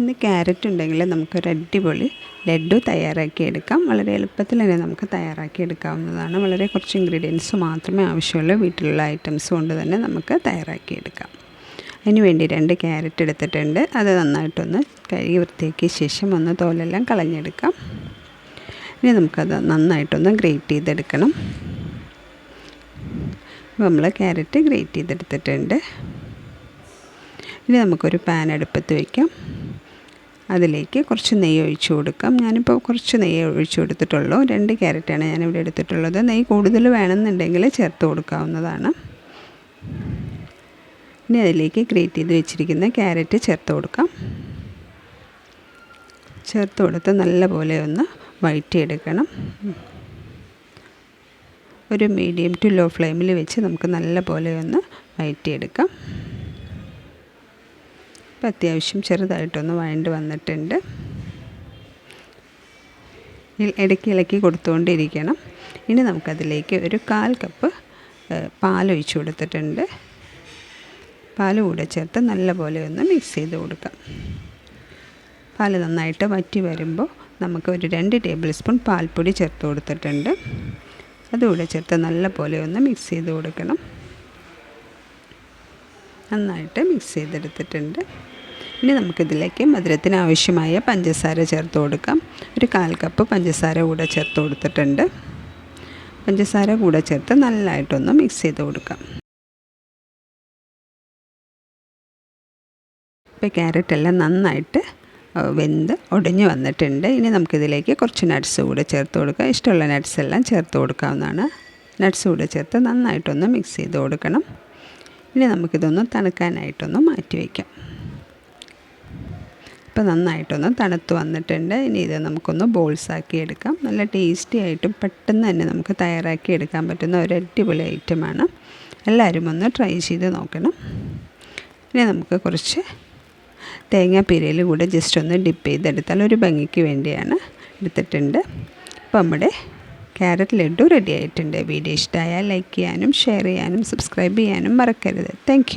ഇന്ന് ക്യാരറ്റ് ഉണ്ടെങ്കിൽ നമുക്കൊരു അടിപൊളി ലഡു തയ്യാറാക്കി എടുക്കാം. വളരെ എളുപ്പത്തിൽ തന്നെ നമുക്ക് തയ്യാറാക്കി എടുക്കാവുന്നതാണ്. വളരെ കുറച്ച് ഇൻഗ്രീഡിയൻസ് മാത്രമേ ആവശ്യമുള്ളൂ. വീട്ടിലുള്ള ഐറ്റംസ് കൊണ്ട് തന്നെ നമുക്ക് തയ്യാറാക്കി എടുക്കാം. അതിന് വേണ്ടി രണ്ട് ക്യാരറ്റ് എടുത്തിട്ടുണ്ട്. അത് നന്നായിട്ടൊന്ന് കഴുകി വൃത്തിയാക്കിയ ശേഷം ഒന്ന് തോലെല്ലാം കളഞ്ഞെടുക്കാം. ഇനി നമുക്കത് നന്നായിട്ടൊന്ന് ഗ്രേറ്റ് ചെയ്തെടുക്കണം. നമ്മൾ ക്യാരറ്റ് ഗ്രേറ്റ് ചെയ്തെടുത്തിട്ടുണ്ട്. ഇനി നമുക്കൊരു പാൻ അടുപ്പത്ത് വയ്ക്കാം അതിലേക്ക് കുറച്ച് നെയ്യ് ഒഴിച്ചു കൊടുക്കാം. ഞാനിപ്പോൾ കുറച്ച് നെയ്യ് ഒഴിച്ചു കൊടുത്തിട്ടുള്ളൂ. രണ്ട് ക്യാരറ്റാണ് ഞാനിവിടെ എടുത്തിട്ടുള്ളത്. നെയ്യ് കൂടുതൽ വേണമെന്നുണ്ടെങ്കിൽ ചേർത്ത് കൊടുക്കാവുന്നതാണ്. ഇനി അതിലേക്ക് ഗ്രേറ്റ് ചെയ്ത് വെച്ചിരിക്കുന്ന ക്യാരറ്റ് ചേർത്ത് കൊടുക്കാം. ചേർത്ത് കൊടുത്ത് നല്ലപോലെ ഒന്ന് വഴറ്റിയെടുക്കണം. ഒരു മീഡിയം ടു ലോ ഫ്ലെയിമിൽ വെച്ച് നമുക്ക് നല്ലപോലെ ഒന്ന് വഴറ്റിയെടുക്കാം. ഇപ്പം അത്യാവശ്യം ചെറുതായിട്ടൊന്ന് വഴണ്ട് വന്നിട്ടുണ്ട്. ഇടയ്ക്ക് ഇളക്കി കൊടുത്തുകൊണ്ടിരിക്കണം. ഇനി നമുക്കതിലേക്ക് ഒരു കാൽ കപ്പ് പാൽ ഒഴിച്ച് കൊടുത്തിട്ടുണ്ട്. പാൽ കൂടെ ചേർത്ത് നല്ലപോലെ ഒന്ന് മിക്സ് ചെയ്ത് കൊടുക്കാം. പാൽ നന്നായിട്ട് വറ്റി വരുമ്പോൾ നമുക്ക് ഒരു രണ്ട് ടേബിൾ സ്പൂൺ പാൽപ്പൊടി ചേർത്ത് കൊടുത്തിട്ടുണ്ട്. അതുകൂടെ ചേർത്ത് നല്ലപോലെ ഒന്ന് മിക്സ് ചെയ്ത് കൊടുക്കണം. നന്നായിട്ട് മിക്സ് ചെയ്തെടുത്തിട്ടുണ്ട്. ഇനി നമുക്കിതിലേക്ക് മധുരത്തിന് ആവശ്യമായ പഞ്ചസാര ചേർത്ത് കൊടുക്കാം. ഒരു കാൽ കപ്പ് പഞ്ചസാര കൂടെ ചേർത്ത് കൊടുത്തിട്ടുണ്ട്. പഞ്ചസാര കൂടെ ചേർത്ത് നല്ലതായിട്ടൊന്ന് മിക്സ് ചെയ്ത് കൊടുക്കാം. ഇപ്പോൾ ക്യാരറ്റ് എല്ലാം നന്നായിട്ട് വെന്ത് ഒടിഞ്ഞ് വന്നിട്ടുണ്ട്. ഇനി നമുക്കിതിലേക്ക് കുറച്ച് നട്ട്സ് കൂടെ ചേർത്ത് കൊടുക്കാം. ഇഷ്ടമുള്ള നട്ട്സ് എല്ലാം ചേർത്ത് കൊടുക്കാവുന്നതാണ്. നട്ട്സ് കൂടെ ചേർത്ത് നന്നായിട്ടൊന്ന് മിക്സ് ചെയ്ത് കൊടുക്കണം. ഇനി നമുക്കിതൊന്ന് തണുക്കാനായിട്ടൊന്ന് മാറ്റി വയ്ക്കാം. ഇപ്പോൾ നന്നായിട്ടൊന്ന് തണുത്ത് വന്നിട്ടുണ്ട്. ഇനി ഇത് നമുക്കൊന്ന് ബോൾസ് ആക്കി എടുക്കാം. നല്ല ടേസ്റ്റി ആയിട്ടും പെട്ടെന്ന് തന്നെ നമുക്ക് തയ്യാറാക്കി എടുക്കാൻ പറ്റുന്ന ഒരു അടിപൊളി ഐറ്റമാണ് എല്ലാവരും ഒന്ന് ട്രൈ ചെയ്ത് നോക്കണം. ഇനി നമുക്ക് കുറച്ച് തേങ്ങാപ്പീരയിൽ കൂടെ ജസ്റ്റ് ഒന്ന് ഡിപ്പ് ചെയ്തെടുത്താൽ ഒരു ഭംഗിക്ക് വേണ്ടിയാണ് എടുത്തിട്ടുണ്ട്. അപ്പോൾ നമ്മുടെ ക്യാരറ്റ് ലഡു റെഡി ആയിട്ടുണ്ട്. വീഡിയോ ഇഷ്ടമായാൽ ലൈക്ക് ചെയ്യാനും ഷെയർ ചെയ്യാനും സബ്സ്ക്രൈബ് ചെയ്യാനും മറക്കരുത്. താങ്ക്